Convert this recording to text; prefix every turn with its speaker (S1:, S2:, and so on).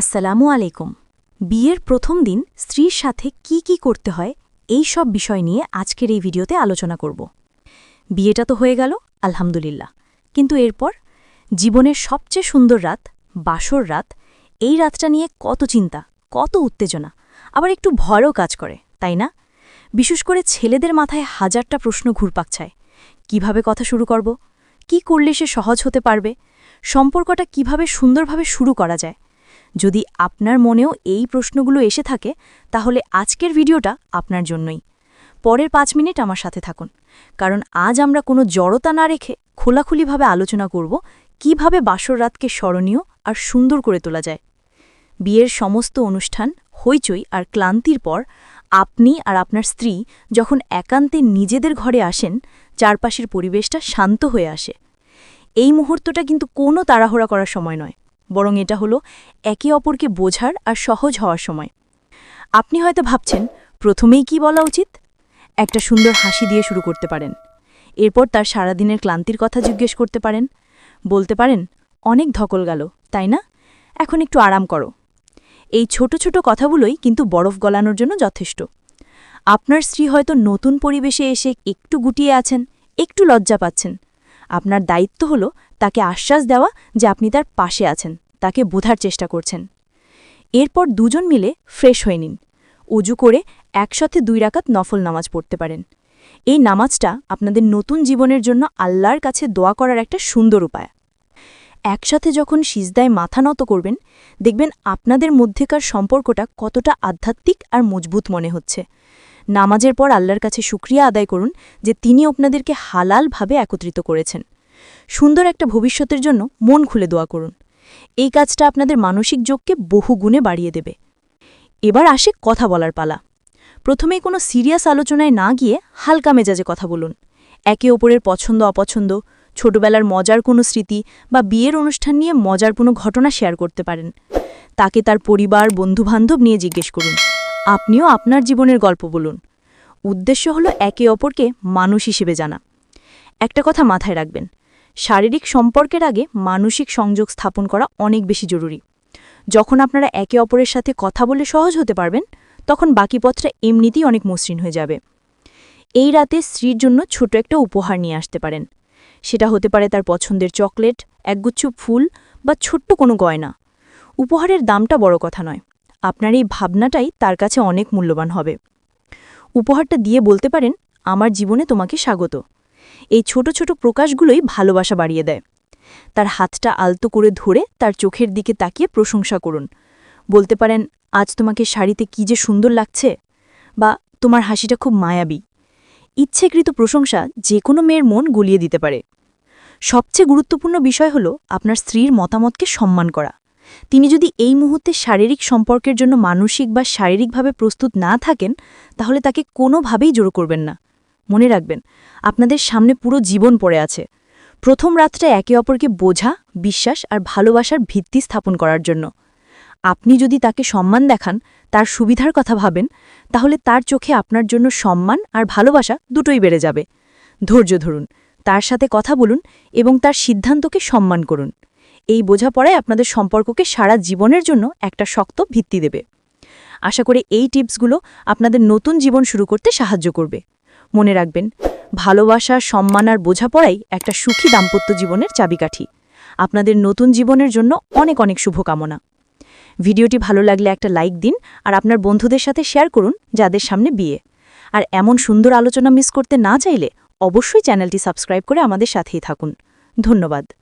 S1: আসসালামু আলাইকুম। বিয়ের প্রথম দিন স্ত্রীর সাথে কি কি করতে হয়, এই সব বিষয় নিয়ে আজকের এই ভিডিওতে আলোচনা করব। বিয়েটা তো হয়ে গেল, আলহামদুলিল্লাহ। কিন্তু এরপর, জীবনের সবচেয়ে সুন্দর রাত, বাসর রাত, এই রাতটা নিয়ে কত চিন্তা, কত উত্তেজনা, আবার একটু ভয়ও কাজ করে, তাই না? বিশেষ করে ছেলেদের মাথায় হাজারটা প্রশ্ন ঘুরপাক চায় কীভাবে কথা শুরু করব? কি করলে সে সহজ হতে পারবে? সম্পর্কটা কীভাবে সুন্দরভাবে শুরু করা যায়? যদি আপনার মনেও এই প্রশ্নগুলো এসে থাকে, তাহলে আজকের ভিডিওটা আপনার জন্যই। পরের পাঁচ মিনিট আমার সাথে থাকুন, কারণ আজ আমরা কোনো জড়তা না রেখে খোলাখুলিভাবে আলোচনা করব কীভাবে বাসর রাতকে স্মরণীয় আর সুন্দর করে তোলা যায়। বিয়ের সমস্ত অনুষ্ঠান, হইচই আর ক্লান্তির পর আপনি আর আপনার স্ত্রী যখন একান্তে নিজেদের ঘরে আসেন, চারপাশের পরিবেশটা শান্ত হয়ে আসে। এই মুহূর্তটা কিন্তু কোনো তাড়াহুড়া করার সময় নয়। বরং এটা হলো একে অপরকে বোঝার আর সহজ হওয়ার সময়। আপনি হয়তো ভাবছেন, প্রথমেই কি বলা উচিত? একটা সুন্দর হাসি দিয়ে শুরু করতে পারেন। এরপর তার সারাদিনের ক্লান্তির কথা জিজ্ঞেস করতে পারেন। বলতে পারেন, অনেক ধকল গেল, তাই না? এখন একটু আরাম করো। এই ছোট ছোট কথাগুলোই কিন্তু বরফ গলানোর জন্য যথেষ্ট। আপনার স্ত্রী হয়তো নতুন পরিবেশে এসে একটু গুটিয়ে আছেন, একটু লজ্জা পাচ্ছেন। আপনার দায়িত্ব হলো তাকে আশ্বাস দেওয়া যে আপনি তার পাশে আছেন, তাকে বোঝার চেষ্টা করছেন। এরপর দুজন মিলে ফ্রেশ হয়ে নিন। উজু করে একসাথে দুই রাকাত নফল নামাজ পড়তে পারেন। এই নামাজটা আপনাদের নতুন জীবনের জন্য আল্লাহর কাছে দোয়া করার একটা সুন্দর উপায়। একসাথে যখন সিজদায় মাথা নত করবেন, দেখবেন আপনাদের মধ্যেকার সম্পর্কটা কতটা আধ্যাত্মিক আর মজবুত মনে হচ্ছে। নামাজের পর আল্লাহর কাছে সুক্রিয়া আদায় করুন যে তিনি আপনাদেরকে হালালভাবে একত্রিত করেছেন। সুন্দর একটা ভবিষ্যতের জন্য মন খুলে দোয়া করুন। এই কাজটা আপনাদের মানসিক যোগকে বহু গুণে বাড়িয়ে দেবে। এবার আসে কথা বলার পালা। প্রথমেই কোনো সিরিয়াস আলোচনায় না গিয়ে হালকা মেজাজে কথা বলুন। একে ওপরের পছন্দ, অপছন্দ, ছোটবেলার মজার কোনো স্মৃতি বা বিয়ের অনুষ্ঠান নিয়ে মজার কোনো ঘটনা শেয়ার করতে পারেন। তাকে তার পরিবার, বন্ধুবান্ধব নিয়ে জিজ্ঞেস করুন। আপনিও আপনার জীবনের গল্প বলুন। উদ্দেশ্য হলো একে অপরকে মানুষ হিসেবে জানা। একটা কথা মাথায় রাখবেন, শারীরিক সম্পর্কের আগে মানসিক সংযোগ স্থাপন করা অনেক বেশি জরুরি। যখন আপনারা একে অপরের সাথে কথা বলে সহজ হতে পারবেন, তখন বাকি পথটা এমনিতেই অনেক মসৃণ হয়ে যাবে। এই রাতে স্ত্রীর জন্য ছোট একটা উপহার নিয়ে আসতে পারেন। সেটা হতে পারে তার পছন্দের চকলেট, একগুচ্ছ ফুল বা ছোট্ট কোনো গয়না। উপহারের দামটা বড় কথা নয়। আপনার এই ভাবনাটাই তার কাছে অনেক মূল্যবান হবে। উপহারটা দিয়ে বলতে পারেন, আমার জীবনে তোমাকে স্বাগত। এই ছোট ছোট প্রকাশগুলোই ভালোবাসা বাড়িয়ে দেয়। তার হাতটা আলতো করে ধরে তার চোখের দিকে তাকিয়ে প্রশংসা করুন। বলতে পারেন, আজ তোমাকে শাড়িতে কি যে সুন্দর লাগছে, বা তোমার হাসিটা খুব মায়াবী। ইচ্ছেকৃত প্রশংসা যে কোনো মেয়ের মন গুলিয়ে দিতে পারে। সবচেয়ে গুরুত্বপূর্ণ বিষয় হল আপনার স্ত্রীর মতামতকে সম্মান করা। তিনি যদি এই মুহূর্তে শারীরিক সম্পর্কের জন্য মানসিক বা শারীরিকভাবে প্রস্তুত না থাকেন, তাহলে তাকে কোনোভাবেই জোর করবেন না। মনে রাখবেন, আপনাদের সামনে পুরো জীবন পড়ে আছে। প্রথম রাতটা একে অপরকে বোঝা, বিশ্বাস আর ভালোবাসার ভিত্তি স্থাপন করার জন্য। আপনি যদি তাকে সম্মান দেখান, তার সুবিধার কথা ভাবেন, তাহলে তার চোখে আপনার জন্য সম্মান আর ভালোবাসা দুটোই বেড়ে যাবে। ধৈর্য ধরুন, তার সাথে কথা বলুন এবং তার সিদ্ধান্তকে সম্মান করুন। এই বোঝাপড়ায় আপনাদের সম্পর্ককে সারা জীবনের জন্য একটা শক্ত ভিত্তি দেবে। আশা করি এই টিপসগুলো আপনাদের নতুন জীবন শুরু করতে সাহায্য করবে। মনে রাখবেন, ভালোবাসা, সম্মান আর বোঝাপড়াই একটা সুখী দাম্পত্য জীবনের চাবিকাঠি। আপনাদের নতুন জীবনের জন্য অনেক অনেক শুভকামনা। ভিডিওটি ভালো লাগলে একটা লাইক দিন আর আপনার বন্ধুদের সাথে শেয়ার করুন যাদের সামনে বিয়ে। আর এমন সুন্দর আলোচনা মিস করতে না চাইলে অবশ্যই চ্যানেলটি সাবস্ক্রাইব করে আমাদের সাথেই থাকুন। ধন্যবাদ।